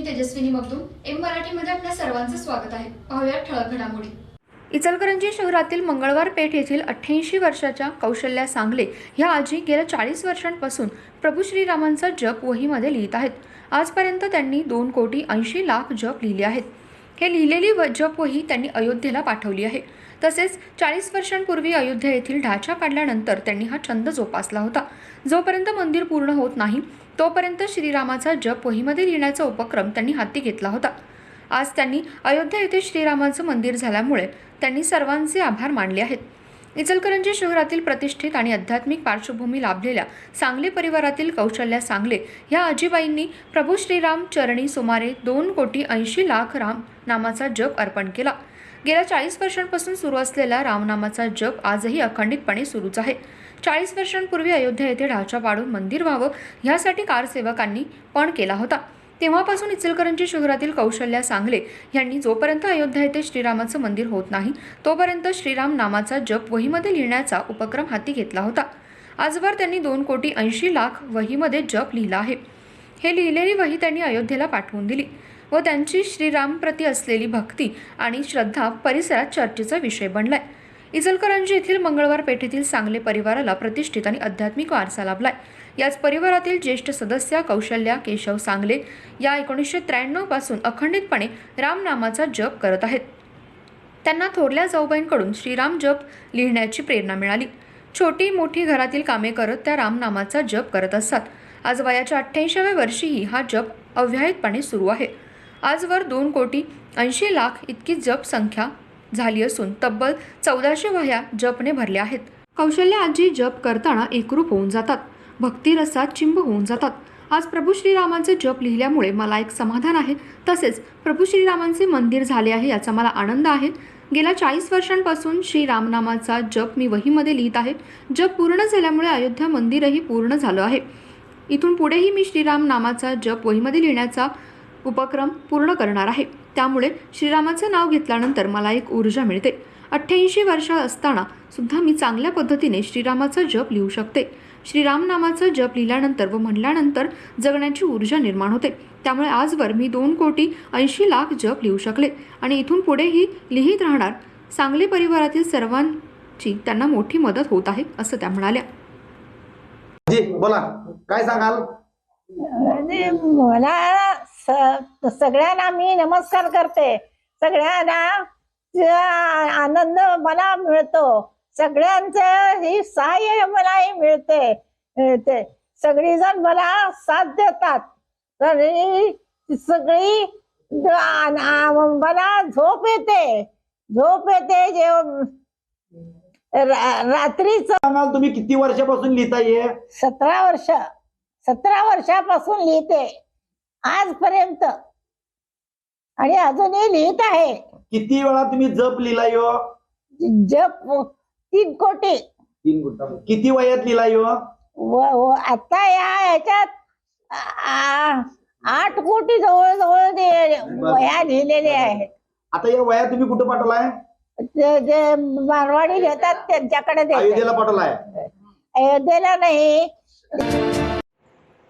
मी Tejaswini Magdum M मराठीमध्ये आपल्या सर्वांचं स्वागत आहे. पाहूया ठळक घडामोडी. इचलकरंजी शहरातील मंगळवार पेठ येथील अठ्ठ्याऐंशी वर्षाच्या कौशल्या सांगले ह्या आजी गेल्या चाळीस वर्षांपासून प्रभू श्रीरामांचा जप वहीमध्ये लिहित आहेत. आजपर्यंत त्यांनी दोन कोटी ऐंशी लाख जप लिहिले आहेत. हे लिहिलेली व जप वही त्यांनी अयोध्येला पाठवली आहे. तसेच चाळीस वर्षांपूर्वी अयोध्या येथील ढाचा काढल्यानंतर त्यांनी हा छंद जोपासला होता. जोपर्यंत मंदिर पूर्ण होत नाही तोपर्यंत श्रीरामाचा जप वहीमध्ये लिहिण्याचा उपक्रम त्यांनी हाती घेतला होता. आज त्यांनी अयोध्या येथे श्रीरामाचं मंदिर झाल्यामुळे त्यांनी सर्वांचे आभार मानले आहेत. इचलकरंजी शहरातील प्रतिष्ठित आणि आध्यात्मिक पार्श्वभूमी लाभलेल्या सांगली परिवारातील कौशल्या सांगले ह्या आजीबाईंनी प्रभू श्रीराम चरणी सुमारे दोन कोटी ऐंशी लाख राम नामाचा जप अर्पण केला. गेल्या चाळीस वर्षांपासून सुरू असलेला रामनामाचा जप आजही अखंडितपणे सुरूच आहे. चाळीस वर्षांपूर्वी अयोध्या येथे ढाचा पाडून मंदिर व्हावं ह्यासाठी कारसेवकांनी पण केला होता. तेव्हापासून इचलकरंजी शहरातील कौशल्या सांगले यांनी जोपर्यंत अयोध्या येथे श्रीरामाचं मंदिर होत नाही तोपर्यंत श्रीराम नामाचा जप वहीमध्ये लिहिण्याचा उपक्रम हाती घेतला होता. आजवर त्यांनी दोन कोटी ऐंशी लाख वहीमध्ये जप लिहिला आहे. हे लिहिलेली वही त्यांनी अयोध्येला पाठवून दिली व त्यांची श्रीरामप्रती असलेली भक्ती आणि श्रद्धा परिसरात चर्चेचा विषय बनलाय. इचलकरंजी येथील मंगळवार पेठेतील सांगले परिवाराला प्रतिष्ठित आणि आध्यात्मिक वारसा लाभलाय. याच परिवारातील ज्येष्ठ सदस्य कौशल्या केशव सांगले या एकोणीसशे त्र्याण्णवपासून अखंडितपणे रामनामाचा जप करत आहेत. त्यांना थोरल्या जाऊबाईंकडून श्रीराम जप लिहिण्याची प्रेरणा मिळाली. छोटी मोठी घरातील कामे करत त्या रामनामाचा जप करत असतात. आज वयाच्या अठ्ठ्याऐंशाव्या वर्षीही हा जप अव्याहितपणे सुरू आहे. आजवर दोन कोटी ऐंशी लाख इतकी जप संख्या झाली असून तब्बल चौदाशे वह्या जपने भरल्या आहेत. कौशल्य आजी जप करताना एकरूप होऊन जातात. भक्तिरसात चिंब होऊन जातात. आज प्रभू श्रीरामांचे जप लिहिल्यामुळे मला एक समाधान आहे. तसेच प्रभू श्रीरामांचे मंदिर झाले आहे याचा मला आनंद आहे. गेल्या चाळीस वर्षांपासून श्री रामनामाचा जप मी वहीमध्ये लिहित आहे. जप पूर्ण झाल्यामुळे अयोध्या मंदिरही पूर्ण झालं आहे. इथून पुढेही मी श्रीराम नामाचा जप वहीमध्ये लिहिण्याचा उपक्रम पूर्ण करणार आहे. त्यामुळे श्रीरामाचं नाव घेतल्यानंतर मला एक ऊर्जा मिळते. अठ्ठ्याऐंशी वर्ष असताना सुद्धा मी चांगल्या पद्धतीने श्रीरामाचा जप लिहू शकते. श्रीराम नामाचा जप लिहिल्यानंतर व म्हणल्यानंतर जगण्याची ऊर्जा निर्माण होते. त्यामुळे आजवर मी दोन कोटी ऐंशी लाख जप लिहू शकले. आणि इथून पुढेही लिहित राहणार सांगली परिवारातील सर्वांची त्यांना मोठी मदत होत आहे असं त्या म्हणाल्या. जी बोला. काय सांगाल? मला स- सगळ्यांना मी नमस्कार करते. सगळ्यांना आनंद मला मिळतो. सगळ्यांचं ही सहाय्य मलाही मिळते. मिळते. सगळीजण मला साथ देतात. तरी सगळी मला झोप येते. झोप येते जेव रा- रात्रीच तुम्ही किती वर्षापासून लिहिताय सतरा वर्ष सतरा वर्षापासून लिहिते. आजपर्यंत. आणि अजूनही लिहित आहे. किती वेळा तुम्ही जप लिहिलाय हो? जप तीन कोटी. तीन गुंठा. किती वयात लिहिलाय हो? व व आता या ह्याच्यात आ- आठ कोटी जवळ जवळ वया लिहिलेल्या आहेत. आता या वयात तुम्ही कुठं पाठवलाय? जे मारवाडी घेतात त्यांच्याकडे अयोध्येला पाठवलाय. अयोध्येला नाही.